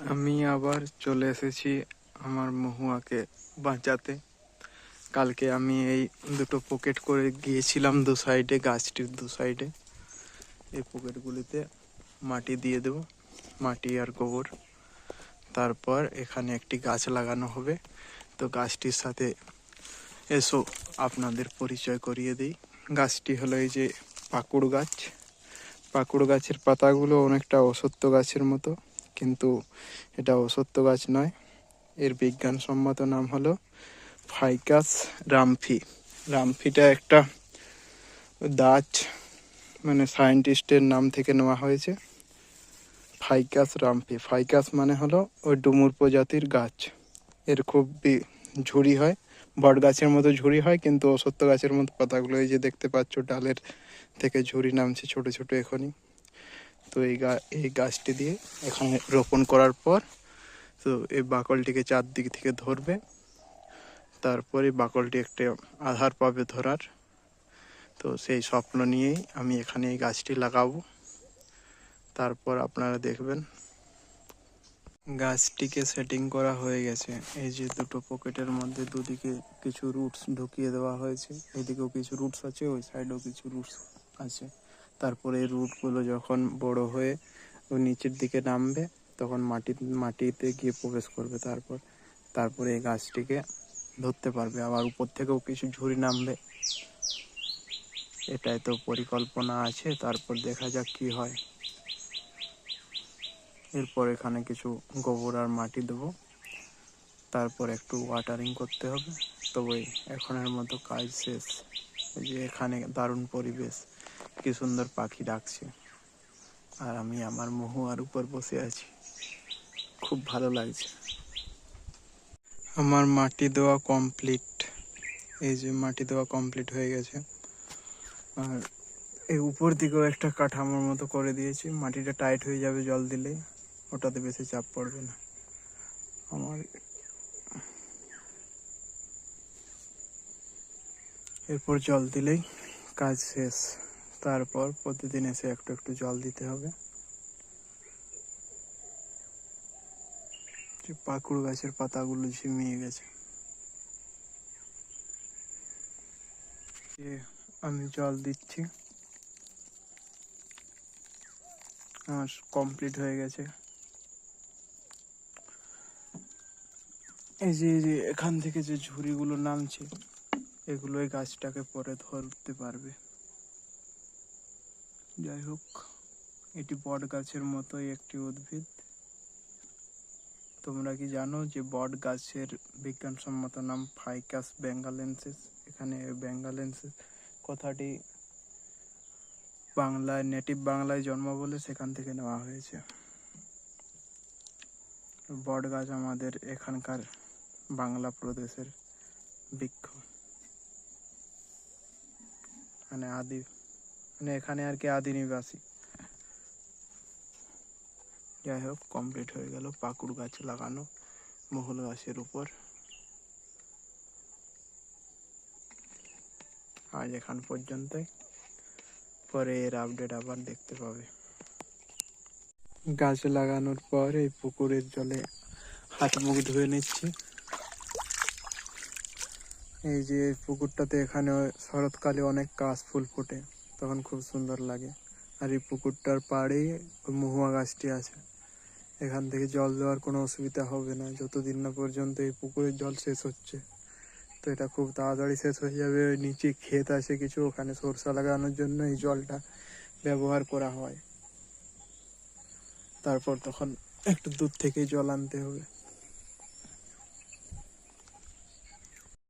আমি আবার চলে এসেছি আমার মহুয়াকে বাঁচাতে। কালকে আমি এই দুটো পকেট করে গিয়েছিলাম দু সাইডে গাছটির দু সাইডে এই পকেটগুলিতে মাটি দিয়ে দেব, মাটি আর গোবর। তারপর এখানে একটি গাছ লাগানো হবে। তো গাছটির সাথে এসো, আপনাদের পরিচয় করিয়ে দিই। গাছটি হলো এই যে পাকুড় গাছ। পাকুড় গাছের পাতাগুলো অনেকটা অসত্য গাছের মতো। কিন্তু এটা অসত্য গাছ নয়। এর বিজ্ঞানসম্মত নাম হলো ফাইকাস রামফি। রামফিটা একটা দাচ মানে সায়েন্টিস্টের নাম থেকে নেওয়া হয়েছে। ফাইকাস রামফি। ফাইকাস মানে হলো ওই ডুমুর প্রজাতির গাছ। এর খুব ঝুড়ি হয়। বট গাছের মতো ঝুড়ি হয়, কিন্তু অসত্য গাছের মতো পাতাগুলো এই যে দেখতে পাচ্ছ, ডালের থেকে ঝুড়ি নামছে ছোট ছোট এখনই। তো এই গা, এই গাছটি দিয়ে এখানে রোপণ করার পর, তো এই বাকলটিকে চারদিক থেকে ধরবে। তারপরে বাকলটি একটা আধার পাবে ধরার। তো সেই স্বপ্ন নিয়েই আমি এখানে এই গাছটি লাগাবো। তারপর আপনারা দেখবেন গাছটিকে সেটিং করা হয়ে গেছে। এই যে দুটো পকেটের মধ্যে দুদিকে কিছু রুটস ঢুকিয়ে দেওয়া হয়েছে। এদিকেও কিছু রুটস আছে, ওই সাইডেও কিছু রুটস আছে। তারপরে রুটগুলো যখন বড় হয়ে ওই নিচের দিকে নামবে, তখন মাটি, মাটিতে গিয়ে প্রবেশ করবে তারপর, তারপরে এই গাছটিকে ধরতে পারবে। আবার উপর থেকেও কিছু ঝুড়ি নামবে। এটাই তো পরিকল্পনা আছে, তারপর দেখা যাক কি হয়। এরপর এখানে কিছু গোবর আর মাটি দেবো। তারপর একটু ওয়াটারিং করতে হবে। তবে এখনের মতো কাজ শেষ। যে এখানে দারুণ পরিবেশ। কি সুন্দর পাখি ডাকছে। আর আমি আমার মহুয়ার উপর বসে আছি। খুব ভালো লাগছে। আমার মাটি দেওয়া কমপ্লিট এই যে মাটি দেওয়া কমপ্লিট হয়ে গেছে। আর এই উপর দিকেও একটা কাঠামোর মতো করে দিয়েছি। মাটিটা টাইট হয়ে যাবে জল দিলেই ওটাতে বেশি চাপ পড়বে না। আমার এরপর জল দিলেই কাজ শেষ। তারপর প্রতিদিন এসে একটু একটু জল দিতে হবে। পাকুড় গাছের পাতাগুলো ঝিমিয়ে গেছে। আমি জল দিচ্ছি। আমার কমপ্লিট হয়ে গেছে। এই যে, এখান থেকে যে ঝুড়িগুলো নামছে, এগুলো এই গাছটাকে পরে ধরতে পারবে। যাই হোক এটি বট গাছের মতোই একটি উদ্ভিদ। তোমরা কি জানো যে বট গাছের বিজ্ঞানসম্মত নাম ফাইকাস বেঙ্গালেন্সিস এখানে বেঙ্গালেন্সিস কথাটি বাংলায়, নেটিভ বাংলায় জন্ম বলে সেখান থেকে নেওয়া হয়েছে। বট গাছ আমাদের এখানকার বাংলা প্রদেশের বৃক্ষ। মানে আদি মানে এখানে আর কি আদি নিবাসী যাই হোক কমপ্লিট হয়ে গেল পাকুড় গাছ লাগানো মহুল গাছের উপর। আজ এখান পর্যন্তই। পরে এর আপডেট আবার দেখতে পাবে। গাছ লাগানোর পর এই পুকুরের জলে হাত মুখ ধুয়ে নিচ্ছি। এই যে পুকুরটাতে এখানে শরৎকালে অনেক কাশ ফুল ফোটে। তখন খুব সুন্দর লাগে। আর এই পুকুরটার পাড়েই মহুয়া গাছটি আছে। এখান থেকে জল দেওয়ার কোনো অসুবিধা হবে না। যতদিন না পর্যন্ত এই পুকুরের জল শেষ হচ্ছে। তো এটা খুব তাড়াতাড়ি শেষ হয়ে যাবে। ওই নিচে ক্ষেত আছে কিছু, ওখানে সরষা লাগানোর জন্য এই জলটা ব্যবহার করা হয়। তারপর তখন একটু দূর থেকে জল আনতে হবে।